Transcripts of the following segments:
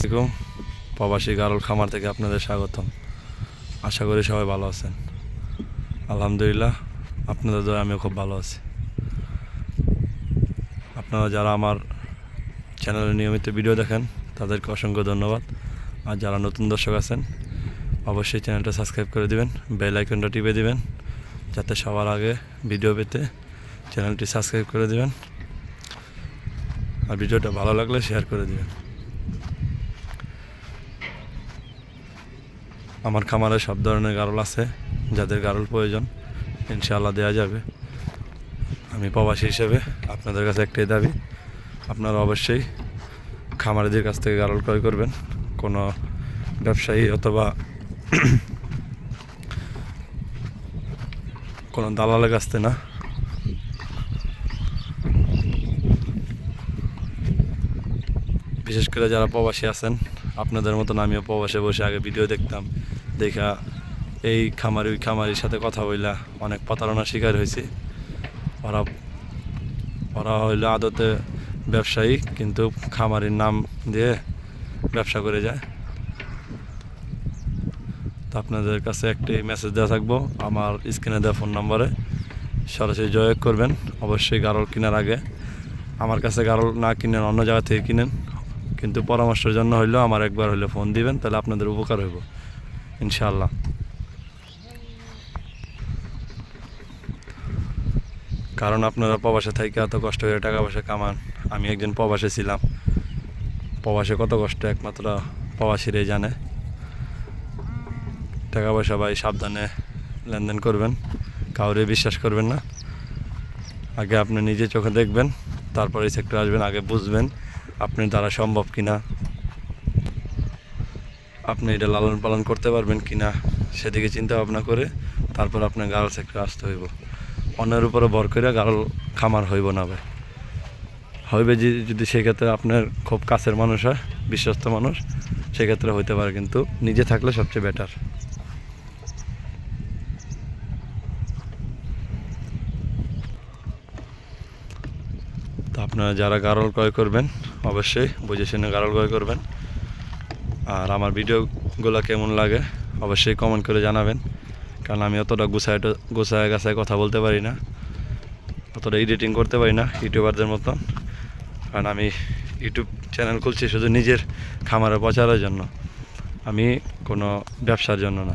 আসসালামাইকুম প্রবাসী গারল খামার থেকে আপনাদের স্বাগতম। আশা করি সবাই ভালো আছেন। আলহামদুলিল্লাহ, আপনাদের দয়া আমিও খুব ভালো আছি। আপনারা যারা আমার চ্যানেলে নিয়মিত ভিডিও দেখেন, তাদেরকে অসংখ্য ধন্যবাদ। আর যারা নতুন দর্শক আছেন, অবশ্যই চ্যানেলটা সাবস্ক্রাইব করে দিবেন, বেল আইকনটা টিপে দিবেন, যাতে সবার আগে ভিডিও পেতে চ্যানেলটি সাবস্ক্রাইব করে দিবেন। আর ভিডিওটা ভালো লাগলে শেয়ার করে দিবেন। আমার খামারে সব ধরনের গারল আছে, যাদের গারল প্রয়োজন, ইনশাআল্লাহ দেওয়া যাবে। আমি প্রবাসী হিসেবে আপনাদের কাছে একটাই দাবি, আপনারা অবশ্যই খামারিদের কাছ থেকে গারল ক্রয় করবেন। কোনো ব্যবসায়ী অথবা কোনো দালালের কাছ থেকে না। বিশেষ করে যারা প্রবাসী আছেন আপনাদের মতন আমিও প্রবাসে বসে আগে ভিডিও দেখতাম, দেখা এই খামারি, ওই খামারির সাথে কথা বইলা অনেক প্রতারণার শিকার হয়েছি। ওরা ওরা হইল আদতে ব্যবসায়ী, কিন্তু খামারির নাম দিয়ে ব্যবসা করে যায়। তো আপনাদের কাছে একটি মেসেজ দেওয়া থাকব, আমার স্ক্রিনে দেওয়া ফোন নম্বরে সরাসরি যোগাযোগ করবেন, অবশ্যই গারল কেনার আগে। আমার কাছে গারল না কিনেন, অন্য জায়গা থেকে কিনেন। কিন্তু পরামর্শের জন্য হইলেও আমার একবার হইলে ফোন দিবেন, তাহলে আপনাদের উপকার হইব ইনশাল্লাহ কারণ আপনারা প্রবাসে থেকে এত কষ্ট করে টাকা পয়সা কামান, আমি একজন প্রবাসে ছিলাম। প্রবাসে কত কষ্ট, একমাত্র প্রবাসীরাই জানে। টাকা পয়সা ভাই সাবধানে লেনদেন করবেন, কাউরে বিশ্বাস করবেন না। আগে আপনি নিজে চোখে দেখবেন, তারপরে সেক্টর আসবেন, আগে বুঝবেন। আপনি দ্বারা সম্ভব কিনা? আপনি এটা লালন পালন করতে পারবেন কিনা সেদিকে চিন্তা ভাবনা করে তারপর আপনার গার্ল সেক্টর আসতে হইব। অন্যের উপরে ভর করে গার্ল খামার হইব না ভাই। হইবে যে যদি সেক্ষেত্রে আপনার খুব কাছের মানুষ হয়, বিশ্বস্ত মানুষ, সেক্ষেত্রে হইতে পারে কিন্তু নিজে থাকলে সবচেয়ে বেটার তো আপনারা যারা গারল ক্রয় করবেন অবশ্যই বুঝে শুনে গারল ক্রয় করবেন। আর আমার ভিডিওগুলো কেমন লাগে অবশ্যই কমেন্ট করে জানাবেন। কারণ আমি অতটা গুছায় গুছায় গাছায় কথা বলতে পারি না। অতটা এডিটিং করতে পারি না ইউটিউবারদের মতন। কারণ আমি ইউটিউব চ্যানেল খুলছি শুধু নিজের খামারে প্রচারের জন্য। আমি কোনো ব্যবসার জন্য না।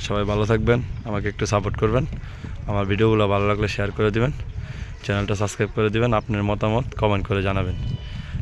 সবাই ভালো থাকবেন, আমাকে একটু সাপোর্ট করবেন। আমার ভিডিওগুলো ভালো লাগলে শেয়ার করে দিবেন। চ্যানেলটা সাবস্ক্রাইব করে দিবেন, আপনার মতামত কমেন্ট করে জানাবেন।